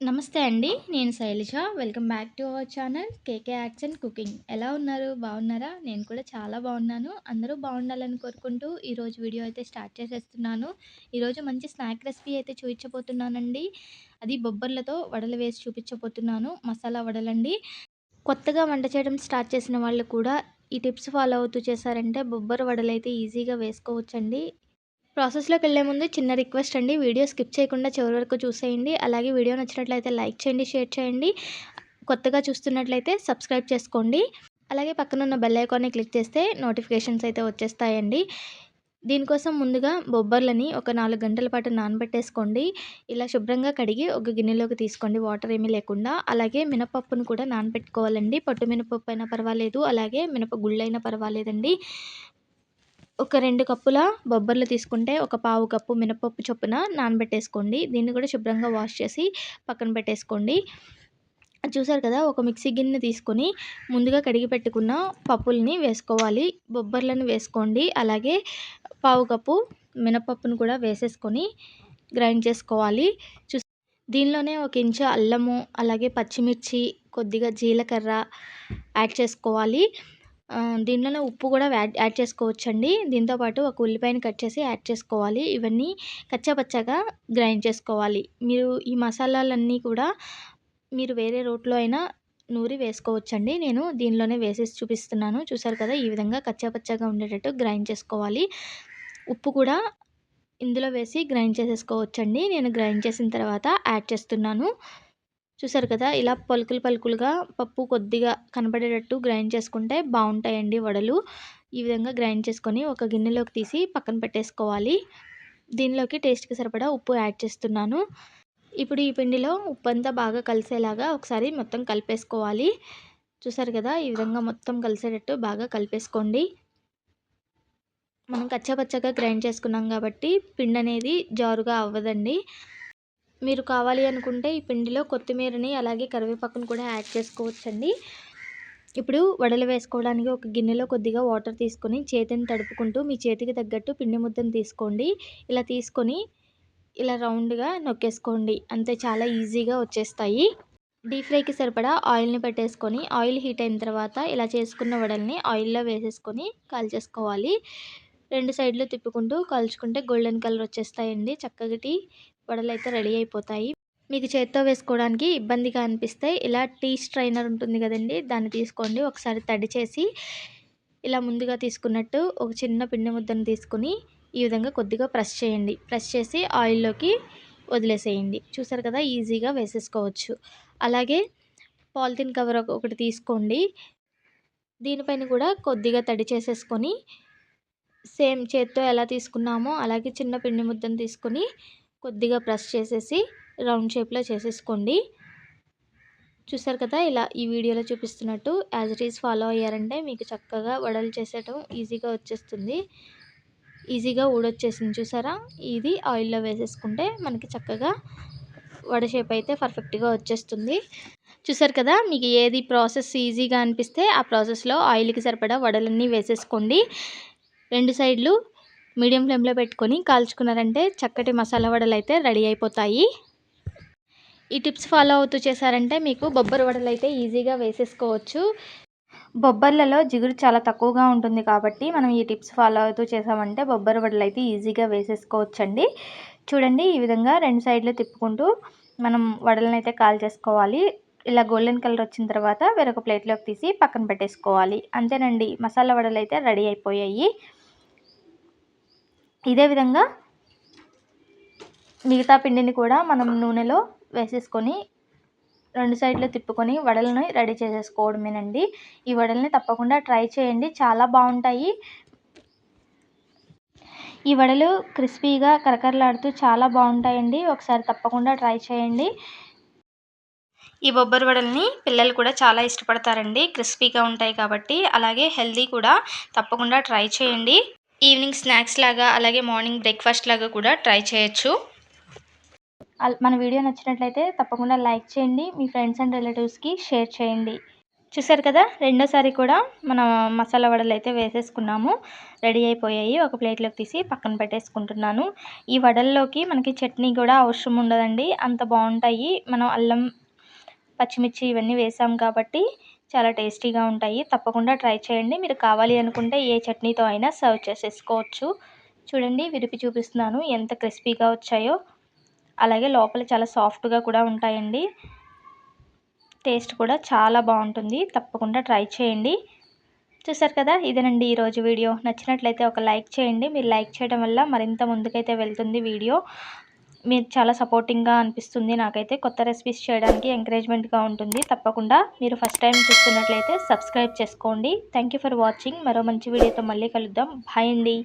నమస్తే అండి. నేను Shailaja. Welcome back to our channel KK arts and cooking. ఎలా ఉన్నారు? బాగున్నారా? నేను కూడా చాలా బాగున్నాను. అందరూ బాగుండాలని కోరుకుంటూ ఈరోజు వీడియో అయితే స్టార్ట్ చేసేస్తున్నాను. ఈరోజు మంచి స్నాక్ రెసిపీ అయితే చూపించబోతున్నానండి. అది బొబ్బర్లతో వడలు వేసి చూపించబోతున్నాను. మసాలా వడలండి. కొత్తగా వంట చేయడం స్టార్ట్ చేసిన వాళ్ళు కూడా ఈ టిప్స్ ఫాలో అవుతూ చేశారంటే బొబ్బర వడలైతే ఈజీగా వేసుకోవచ్చండి. ప్రాసెస్లోకి వెళ్ళే ముందు చిన్న రిక్వెస్ట్ అండి. వీడియో స్కిప్ చేయకుండా చివరి వరకు చూసేయండి. అలాగే వీడియో నచ్చినట్లయితే లైక్ చేయండి షేర్ చేయండి. కొత్తగా చూస్తున్నట్లయితే సబ్స్క్రైబ్ చేసుకోండి. అలాగే పక్కన ఉన్న బెల్ ఐకాన్ని క్లిక్ చేస్తే నోటిఫికేషన్స్ అయితే వచ్చేస్తాయండి. దీనికోసం ముందుగా బొబ్బర్లని ఒక నాలుగు గంటల పాటు నానబెట్టేసుకోండి. ఇలా శుభ్రంగా కడిగి ఒక గిన్నెలోకి తీసుకోండి. వాటర్ ఏమీ లేకుండా. అలాగే మినపప్పును కూడా నానబెట్టుకోవాలండి. పట్టు మినపప్పు అయినా పర్వాలేదు. అలాగే మినప గుళ్ళైనా పర్వాలేదండి. ఒక రెండు కప్పుల బొబ్బర్లు తీసుకుంటే ఒక పావు కప్పు మినపప్పు చొప్పున నానబెట్టేసుకోండి. దీన్ని కూడా శుభ్రంగా వాష్ చేసి పక్కన పెట్టేసుకోండి. చూసారు కదా ఒక మిక్సీ గిన్నె తీసుకొని ముందుగా కడిగి పెట్టుకున్న పప్పుల్ని వేసుకోవాలి. బొబ్బర్లను వేసుకోండి. అలాగే పావు కప్పు మినపప్పును కూడా వేసేసుకొని గ్రైండ్ చేసుకోవాలి. చూ దీనిలోనే ఒక ఇంచు అల్లము అలాగే పచ్చిమిర్చి కొద్దిగా జీలకర్ర యాడ్ చేసుకోవాలి. దీంట్లోనే ఉప్పు కూడా యాడ్ యాడ్ చేసుకోవచ్చండి. దీంతోపాటు ఒక ఉల్లిపాయని కట్ చేసి యాడ్ చేసుకోవాలి. ఇవన్నీ కచ్చాపచ్చాగా గ్రైండ్ చేసుకోవాలి. మీరు ఈ మసాలాలన్నీ కూడా మీరు వేరే రోట్లో అయినా నూరి వేసుకోవచ్చండి. నేను దీనిలోనే వేసేసి చూపిస్తున్నాను. చూసారు కదా ఈ విధంగా కచ్చాపచ్చాగా ఉండేటట్టు గ్రైండ్ చేసుకోవాలి. ఉప్పు కూడా ఇందులో వేసి గ్రైండ్ చేసేసుకోవచ్చండి. నేను గ్రైండ్ చేసిన తర్వాత యాడ్ చేస్తున్నాను. చూసారు కదా ఇలా పలుకులు పలుకులుగా పప్పు కొద్దిగా కనపడేటట్టు గ్రైండ్ చేసుకుంటే బాగుంటాయండి వడలు. ఈ విధంగా గ్రైండ్ చేసుకొని ఒక గిన్నెలోకి తీసి పక్కన పెట్టేసుకోవాలి. దీనిలోకి టేస్ట్కి సరిపడా ఉప్పు యాడ్ చేస్తున్నాను. ఇప్పుడు ఈ పిండిలో ఉప్పు అంతా బాగా కలిసేలాగా ఒకసారి మొత్తం కలిపేసుకోవాలి. చూసారు కదా ఈ విధంగా మొత్తం కలిసేటట్టు బాగా కలిపేసుకోండి. మనం కచ్చాపచ్చగా గ్రైండ్ చేసుకున్నాం కాబట్టి పిండి అనేది జారుగా అవ్వదండి. మీరు కావాలి అనుకుంటే ఈ పిండిలో కొత్తిమీరని అలాగే కరివేపాకును కూడా యాడ్ చేసుకోవచ్చండి. ఇప్పుడు వడలు వేసుకోవడానికి ఒక గిన్నెలో కొద్దిగా వాటర్ తీసుకొని చేతిని తడుపుకుంటూ మీ చేతికి తగ్గట్టు పిండి ముద్దను తీసుకోండి. ఇలా తీసుకొని ఇలా రౌండ్గా నొక్కేసుకోండి. అంతే చాలా ఈజీగా వచ్చేస్తాయి. డీప్ ఫ్రైకి సరిపడా ఆయిల్ని పెట్టేసుకొని ఆయిల్ హీట్ అయిన తర్వాత ఇలా చేసుకున్న వడల్ని ఆయిల్లో వేసేసుకొని కాల్చేసుకోవాలి. రెండు సైడ్లు తిప్పుకుంటూ కాల్చుకుంటే గోల్డెన్ కలర్ వచ్చేస్తాయండి. చక్కటి వడలు అయితే రెడీ అయిపోతాయి. మీకు చేత్తో వేసుకోవడానికి ఇబ్బందిగా అనిపిస్తే ఇలా టీ స్ట్రైనర్ ఉంటుంది కదండి దాన్ని తీసుకోండి. ఒకసారి తడి చేసి ఇలా ముందుగా తీసుకున్నట్టు ఒక చిన్న పిండి ముద్దను తీసుకుని ఈ విధంగా కొద్దిగా ప్రెస్ చేయండి. ప్రెస్ చేసి ఆయిల్లోకి వదిలేసేయండి. చూసారు కదా ఈజీగా వేసేసుకోవచ్చు. అలాగే పాలిథిన్ కవర్ ఒకటి తీసుకోండి. దీనిపైన కూడా కొద్దిగా తడి చేసేసుకొని సేమ్ చేత్తో ఎలా తీసుకున్నామో అలాగే చిన్న పిండి ముద్దను తీసుకొని కొద్దిగా ప్రెస్ చేసేసి రౌండ్ షేప్లో చేసేసుకోండి. చూసారు కదా ఇలా ఈ వీడియోలో చూపిస్తున్నట్టు యాజ్ ఇట్ ఈస్ ఫాలో అయ్యారంటే మీకు చక్కగా వడలు చేసేయటం ఈజీగా వచ్చేస్తుంది. ఈజీగా ఊడొచ్చేసింది చూసారా? ఇది ఆయిల్లో వేసేసుకుంటే మనకి చక్కగా వడ షేప్ అయితే పర్ఫెక్ట్గా వచ్చేస్తుంది. చూసారు కదా మీకు ఏది ప్రాసెస్ ఈజీగా అనిపిస్తే ఆ ప్రాసెస్లో ఆయిల్కి సరిపడా వడలన్నీ వేసేసుకోండి. రెండు సైడ్లు మీడియం ఫ్లేమ్లో పెట్టుకొని కాల్చుకున్నారంటే చక్కటి మసాలా వడలు అయితే రెడీ అయిపోతాయి. ఈ టిప్స్ ఫాలో అవుతూ చేశారంటే మీకు బొబ్బరి వడలు అయితే ఈజీగా వేసేసుకోవచ్చు. బొబ్బర్లలో జిగురు చాలా తక్కువగా ఉంటుంది కాబట్టి మనం ఈ టిప్స్ ఫాలో అవుతూ చేసామంటే బొబ్బరి వడలు అయితే ఈజీగా వేసేసుకోవచ్చండి. చూడండి ఈ విధంగా రెండు సైడ్లు తిప్పుకుంటూ మనం వడలను అయితే కాల్ చేసుకోవాలి ఇలా గోల్డెన్ కలర్ వచ్చిన తర్వాత వేరొక ప్లేట్లోకి తీసి పక్కన పెట్టేసుకోవాలి. అంతేనండి మసాలా వడలు అయితే రెడీ అయిపోయాయి. ఇదే విధంగా మిగతా పిండిని కూడా మనం నూనెలో వేసేసుకొని రెండు సైడ్లు తిప్పుకొని వడలని రెడీ చేసేసుకోవడమేనండి. ఈ వడల్ని తప్పకుండా ట్రై చేయండి. చాలా బాగుంటాయి. ఈ వడలు క్రిస్పీగా కరకరలాడుతూ చాలా బాగుంటాయండి. ఒకసారి తప్పకుండా ట్రై చేయండి. ఈ బొబ్బరి వడల్ని పిల్లలు కూడా చాలా ఇష్టపడతారండి. క్రిస్పీగా ఉంటాయి కాబట్టి అలాగే హెల్దీ కూడా తప్పకుండా ట్రై చేయండి. ఈవినింగ్ స్నాక్స్ లాగా అలాగే మార్నింగ్ బ్రేక్ఫాస్ట్ లాగా కూడా ట్రై చేయొచ్చు. మన వీడియో నచ్చినట్లయితే తప్పకుండా లైక్ చేయండి మీ ఫ్రెండ్స్ అండ్ రిలేటివ్స్కి షేర్ చేయండి. చూసారు కదా రెండోసారి కూడా మన మసాలా వడలు అయితే వేసేసుకున్నాము. రెడీ అయిపోయాయి ఒక ప్లేట్లోకి తీసి పక్కన పెట్టేసుకుంటున్నాను. ఈ వడల్లోకి మనకి చట్నీ కూడా అవసరం ఉండదండి అంత బాగుంటాయి. మనం అల్లం పచ్చిమిర్చి ఇవన్నీ వేసాం కాబట్టి చాలా టేస్టీగా ఉంటాయి. తప్పకుండా ట్రై చేయండి. మీరు కావాలి అనుకుంటే ఏ చట్నీతో అయినా సర్వ్ చేసేసుకోవచ్చు. చూడండి విరిపి చూపిస్తున్నాను. ఎంత క్రిస్పీగా వచ్చాయో. అలాగే లోపల చాలా సాఫ్ట్గా కూడా ఉంటాయండి. టేస్ట్ కూడా చాలా బాగుంటుంది. తప్పకుండా ట్రై చేయండి. చూసారు కదా ఇదేనండి ఈరోజు వీడియో. నచ్చినట్లయితే ఒక లైక్ చేయండి. మీరు లైక్ చేయడం వల్ల మరింత ముందుకైతే వెళ్తుంది వీడియో. మీరు చాలా సపోర్టింగ్గా అనిపిస్తుంది. నాకైతే కొత్త రెసిపీస్ చేయడానికి ఎంకరేజ్మెంట్గా ఉంటుంది. తప్పకుండా మీరు ఫస్ట్ టైం చూస్తున్నట్లయితే సబ్స్క్రైబ్ చేసుకోండి. థ్యాంక్ ఫర్ వాచింగ్ మరో మంచి వీడియోతో మళ్ళీ కలుద్దాం. బాయ్ అండి.